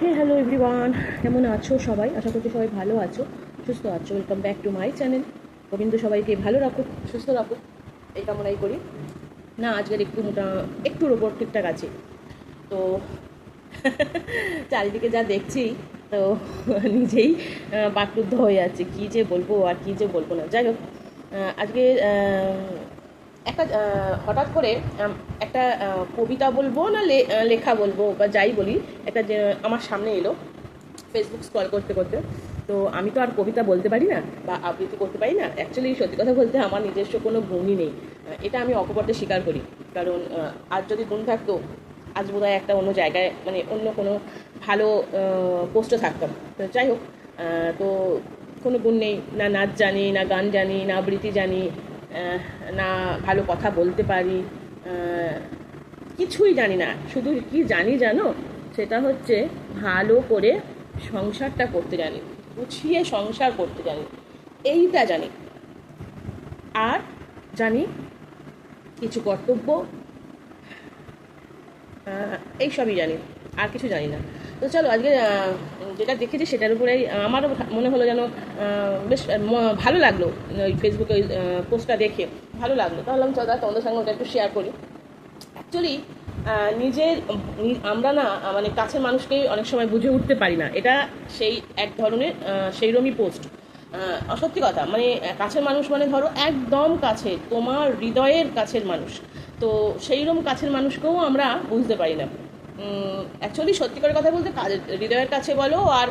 হে hello everyone কেমন আছো সবাই? আশা করছি সবাই ভালো আছো, সুস্থ আছো। Welcome back to my channel Gobinda সবাইকে ভালো রাখুক, সুস্থ রাখুক। এই কামনাই করি। না, আজকের একটু মোটা একটু রোবট ঠিকঠাক আছে। তো চারিদিকে যা দেখছি, তো নিজেই বাকরুদ্ধ হয়ে যাচ্ছে কী যে বলব আর কী যে বলব না। যাই হোক আজকে একটা হঠাৎ করে একটা কবিতা বলব না লেখা বলব বা যাই বলি, একটা যে আমার সামনে এলো ফেসবুক স্ক্রল করতে করতে। তো আমি তো আর কবিতা বলতে পারি না বা আবৃত্তি করতে পারি না। অ্যাকচুয়ালি সত্যি কথা বলতে আমার নিজস্ব কোনো গুণই নেই। এটা আমি অকপটে স্বীকার করি। কারণ আজ যদি গুণ থাকতো, আজ বোধ একটা অন্য জায়গায় মানে অন্য কোনো ভালো পোস্টে থাকতাম। তো যাই হোক তো কোনো গুণ নেই। না নাচ জানি, না গান জানি, না আবৃত্তি জানি না ভালো কথা বলতে পারি কিছুই জানি না। শুধু কি জানি জানো, সেটা হচ্ছে ভালো করে সংসারটা করতে জানি, গুছিয়ে সংসার করতে জানি, এইটা জানি। আর জানি কিছু কর্তব্য এইসবই জানি, আর কিছু জানি না। তো চলো আজকে যেটা দেখেছি সেটার উপরেই আমারও মনে হলো যেন বেশ ভালো লাগল ওই ফেসবুকে ওই পোস্টটা দেখে। ভালো লাগল। তাহলে আমি চলো তোমাদের সঙ্গে ওটা একটু শেয়ার করি। অ্যাকচুয়ালি নিজের আমরা না মানে কাছের মানুষকেই অনেক সময় বুঝে উঠতে পারি না। এটা সেই এক ধরনের আহ, সেইরমই পোস্ট সত্যি কথা মানে কাছের মানুষ মানে ধরো একদম কাছে তোমার হৃদয়ের কাছের মানুষ। তো সেইরকম কাছের মানুষকেও আমরা বুঝতে পারি না। অ্যাকচুয়ালি সত্যি করে কথা বলতে হৃদয়ের কাছে বলো আর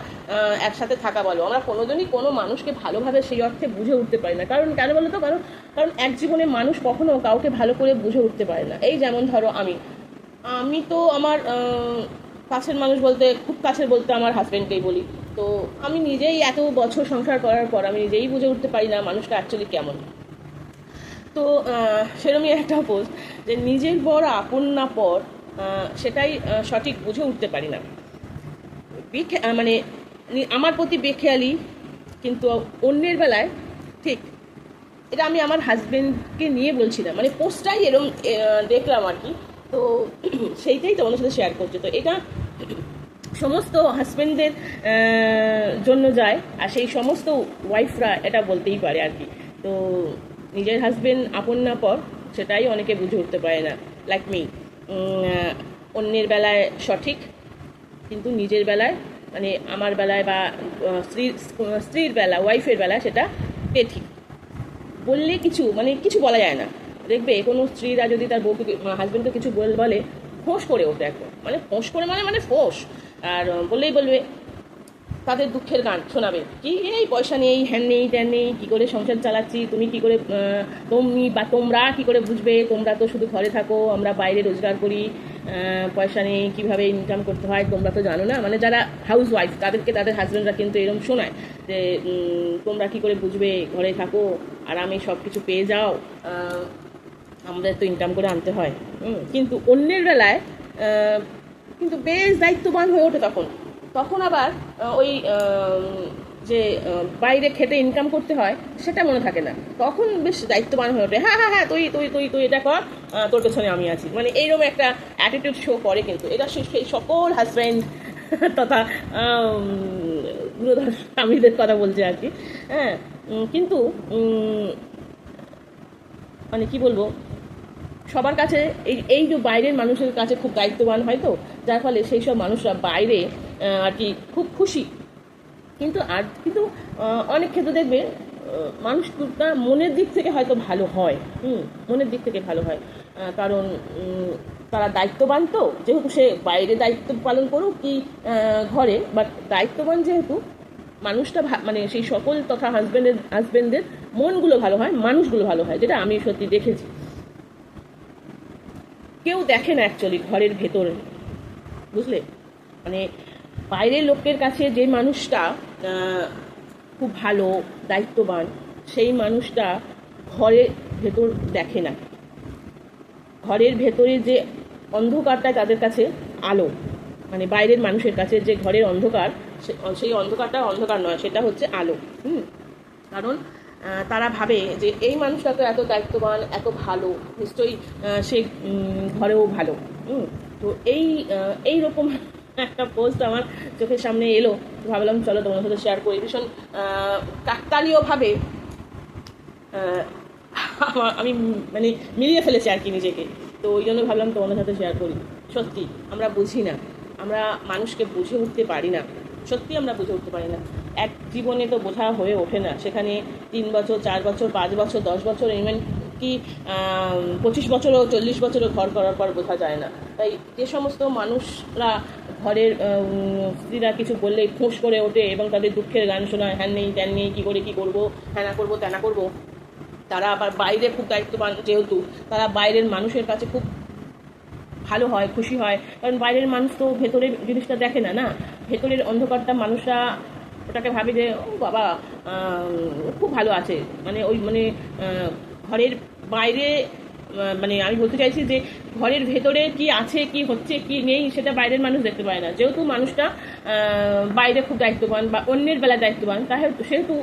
একসাথে থাকা বলো। আমরা কোনোদিনই কোনো মানুষকে ভালোভাবে সেই অর্থে বুঝে উঠতে পারি না। কারণ কেন বলো তো কারণ কারণ এক জীবনে মানুষ কখনো কাউকে ভালো করে বুঝে উঠতে পারে না। এই যেমন ধরো আমি। আমি তো আমার কাছের মানুষ বলতে, খুব কাছের বলতে আমার হাজব্যান্ডকেই বলি। তো আমি নিজেই এত বছর সংসার করার পর আমি নিজেই বুঝে উঠতে পারি না মানুষটা অ্যাকচুয়ালি কেমন। তো সেরমই একটা পোস্ট যে নিজের বর আপন না পর সেটাই সঠিক বুঝে উঠতে পারি না। মানে আমার প্রতি বেখেয়ালি, কিন্তু অন্যের বেলায়, ঠিক, এটা আমি আমার হাজব্যান্ডকে নিয়ে বলছিলাম মানে পোস্টটাই এরম দেখলাম আর কি। তো, সেইটাই তোমাদের সাথে শেয়ার করছি। তো এটা সমস্ত হাজব্যান্ডদের জন্য যায়, আর সেই সমস্ত ওয়াইফরা এটা বলতেই পারে আর কি। তো, নিজের হাজব্যান্ড আপন না পর, সেটাই অনেকে বুঝে উঠতে পারে না লাইক মি অন্যের বেলায় সঠিক, কিন্তু নিজের বেলায় মানে আমার বেলায় বা স্ত্রীর স্ত্রীর বেলা ওয়াইফের বেলায় সেটা বেঠিক বললে কিছু মানে কিছু বলা যায় না। দেখবে কোনো স্ত্রীরা যদি তার বউকে হাজব্যান্ডকে কিছু বল, বলে, ফোঁস করে ওঠে একদম। মানে ফোঁস করে মানে মানে ফোঁস। আর, বললেই বলবে তাদের দুঃখের গান শোনাবে। কি এই পয়সা নেই, হ্যান নেই ট্যান নেই, কী করে সংসার চালাচ্ছি, তুমি কি করে তুমি বা তোমরা কি করে বুঝবে? তোমরা তো শুধু ঘরে থাকো, আমরা বাইরে রোজগার করি পয়সা নেই, কীভাবে ইনকাম করতে হয় তোমরা তো জানো না। মানে যারা হাউস ওয়াইফ তাদেরকে, তাদের হাজব্যান্ডরা কিন্তু এরকম শোনায় যে তোমরা কি করে বুঝবে? ঘরে থাকো, আরামে সব কিছু পেয়ে যাও আমাদের তো ইনকাম করে আনতে হয়। কিন্তু অন্যের বেলায় কিন্তু বেশ দায়িত্ববান হয়ে ওঠে তখন। তখন আবার ওই যে বাইরে খেটে ইনকাম করতে হয়, সেটা মনে থাকে না। তখন বেশ দায়িত্ববান হয়ে ওঠে হ্যাঁ হ্যাঁ হ্যাঁ তুই তুই তুই তুই এটা কর তোর পেছনে আমি আছি। মানে এইরকম একটা অ্যাটিটিউড শো করে কিন্তু। এটা সেই সকল হাজব্যান্ড তথা গুরুধর স্বামীদের কথা বলছে আর কি। হ্যাঁ কিন্তু মানে কি বলব সবার কাছে এই এই যে বাইরের মানুষের কাছে খুব দায়িত্ববান হয় তো, যার ফলে সেই সব মানুষরা বাইরে আর কি খুব খুশি। কিন্তু আর, কিন্তু অনেক ক্ষেত্রে দেখবে মানুষ তার মনের দিক থেকে হয়তো ভালো হয়, হুম, মনের দিক থেকে ভালো হয়। কারণ তারা দায়িত্ববান তো, যেহেতু সে বাইরে দায়িত্ব পালন করুক কি ঘরে বাট দায়িত্ববান যেহেতু, মানুষটা মানে সেই সকল তথা হাজব্যান্ডের হাজব্যান্ডের মনগুলো ভালো হয়, মানুষগুলো ভালো হয়, যেটা আমি সত্যি দেখেছি। কেউ দেখে না অ্যাকচুয়ালি ঘরের ভেতর। বুঝলে? মানে বাইরের লোকের কাছে যে মানুষটা খুব ভালো, দায়িত্ববান, সেই মানুষটা ঘরের ভেতর দেখে না। ঘরের ভেতরে যে অন্ধকারটা তাদের কাছে আলো। মানে বাইরের মানুষের কাছে যে ঘরের অন্ধকার সেই অন্ধকারটা অন্ধকার নয়, সেটা হচ্ছে আলো। হুম? কারণ তারা ভাবে যে এই মানুষটা তো এত দায়িত্ববান, এত ভালো। নিশ্চয়ই সে ঘরেও ভালো। তো এই এই রকম একটা পোস্ট আমার চোখের সামনে এলো। ভাবলাম, চলো তোমার সাথে শেয়ার করি। ভীষণ কাকতালীয়ভাবে আমি মানে মিলিয়ে ফেলেছি আর কি নিজেকে। তো ওই জন্য ভাবলাম তোমাদের সাথে শেয়ার করি। সত্যি, আমরা বুঝি না। আমরা মানুষকে বুঝে উঠতে পারি না। সত্যি আমরা বুঝে উঠতে পারি না। এক জীবনে তো বোঝা হয়ে ওঠে না। সেখানে তিন বছর, চার বছর, পাঁচ বছর, দশ বছর ইভেন কি পঁচিশ বছরও চল্লিশ বছরও ঘর করার পর বোঝা যায় না। তাই যে সমস্ত মানুষরা ঘরের স্ত্রীরা কিছু বললেই ফোঁস করে ওঠে এবং তাদের দুঃখের গান শোনায় হ্যান নেই, ত্যান নেই, কী করে কী করব হ্যানা করব, ত্যানা করব। তারা আবার বাইরে খুব দায়িত্ববান যেহেতু, তারা বাইরের মানুষের কাছে খুব ভালো হয়, খুশি হয়। কারণ বাইরের মানুষ তো ভেতরের জিনিসটা দেখে না না? ভেতরের অন্ধকারটা মানুষরা ওটাকে ভাবি যে, ও বাবা খুব ভালো আছে। মানে ওই মানে ঘরের বাইরে মানে আমি বলতে চাইছি যে, ঘরের ভেতরে কি আছে, কি হচ্ছে, কি নেই, সেটা বাইরের মানুষ দেখতে পায় না। যেহেতু মানুষটা বাইরে খুব দায়িত্ববান বা অন্যের বেলায় দায়িত্ববান তাহলে সেহেতু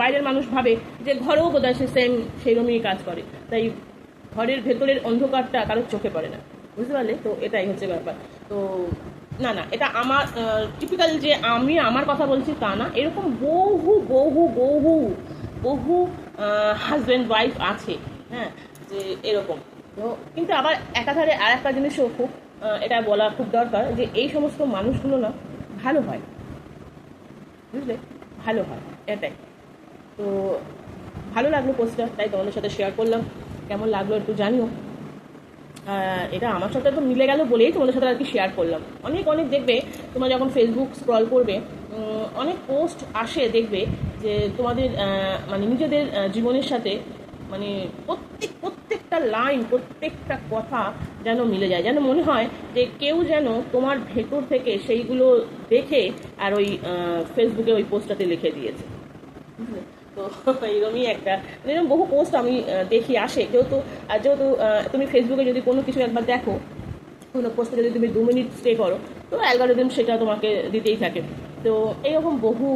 বাইরের মানুষ ভাবে যে, ঘরেও বোধহয় সে সেম সেইরকমই কাজ করে। তাই ঘরের ভেতরের অন্ধকারটা কারোর চোখে পড়ে না। বুঝতে পারলে? তো এটাই হচ্ছে ব্যাপার। তো না না, এটা আমার টিপিক্যাল যে আমি আমার কথা বলছি তা না। এরকম বহু বহু বহু বহু হাজব্যান্ড ওয়াইফ আছে হ্যাঁ যে এরকম। তো কিন্তু আবার একাধারে আর একটা জিনিসও খুব এটা বলা খুব দরকার যে এই সমস্ত মানুষগুলো না ভালো হয়। বুঝলে? ভালো হয়, এটাই। তো ভালো লাগল পোস্টটা তাই তোমাদের সাথে শেয়ার করলাম। কেমন লাগল একটু জানিও। এটা আমার সাথে তো মিলে গেল বলেই তোমাদের সাথে আর কি শেয়ার করলাম। অনেক অনেক দেখবে, তোমরা যখন ফেসবুক স্ক্রল করবে অনেক পোস্ট আসে দেখবে যে তোমাদের মানে নিজেদের জীবনের সাথে মানে প্রত্যেক, প্রত্যেকটা লাইন প্রত্যেকটা কথা যেন মিলে যায়। যেন মনে হয় যে কেউ যেন তোমার ভেতর থেকে সেইগুলো দেখে আর ওই ফেসবুকে ওই পোস্টটাতে লিখে দিয়েছে। বুঝলে? তো এইরকমই একটা। মানে এরকম বহু পোস্ট আমি দেখি, আসে। যেহেতু, আর যেহেতু তুমি ফেসবুকে যদি কোনো কিছু একবার দেখো, কোনো পোস্টে যদি তুমি দু মিনিট স্টে করো, তো অ্যালগোরিদম সেটা তোমাকে দিতেই থাকে। তো এইরকম বহু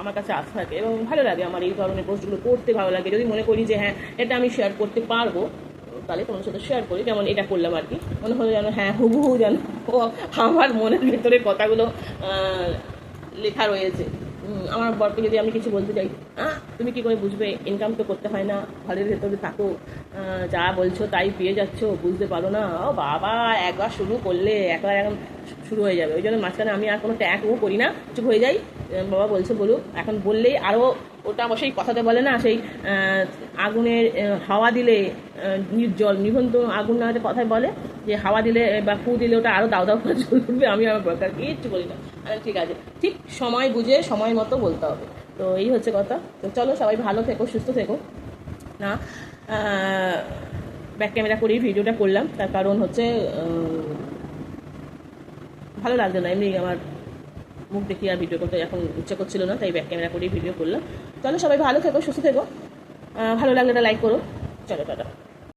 আমার কাছে আসতে থাকে এবং ভালো লাগে আমার এই ধরনের পোস্টগুলো করতে ভালো লাগে। যদি মনে করি যে হ্যাঁ এটা আমি শেয়ার করতে পারব, তাহলে তোমার সাথে শেয়ার করি। যেমন এটা করলাম আর কি। মনে হলো যেন হ্যাঁ হুবহু যেন আমার মনের ভেতরে কথাগুলো লেখা রয়েছে। আমার বরকে যদি আমি কিছু বলতে চাই হ্যাঁ তুমি কি করে বুঝবে? ইনকাম তো করতে হয় না, ঘরের ভেতরে থাকো। যা বলছো তাই পেয়ে যাচ্ছ, বুঝতে পারো না। ও বাবা, একবার শুরু করলে একবার এখন শুরু হয়ে যাবে। ওই জন্য মাঝখানে আমি আর কোনো ট্যাগও করি না, চুপ হয়ে যাই। বাবা বলছে, বলুক। এখন বললেই আরও ওটা অবশ্যই কথাতে বলে না, সেই আগুনের হাওয়া দিলে নির্জল নিভন্ত আগুন না কথায় বলে যে হাওয়া দিলে বা ফু দিলে ওটা আরও দাও দাও করে জ্বলবে আমি আমার দরকার কিচ্ছু বলি না। আরে ঠিক আছে, ঠিক সময় বুঝে, সময় মতো বলতে হবে। তো এই হচ্ছে কথা। তো চলো সবাই ভালো থেকো, সুস্থ থেকো। না ব্যাক ক্যামেরা করেই ভিডিওটা করলাম। তার কারণ হচ্ছে ভালো লাগছে না। এমনি আমার মুখ দেখি আর ভিডিও করতে এখন ইচ্ছে করছিল না, তাই ব্যাক ক্যামেরা করেই ভিডিও করলাম। চলো সবাই ভালো থেকো, সুস্থ থেকো। ভালো লাগলে লাইক করো। চলো টাটা।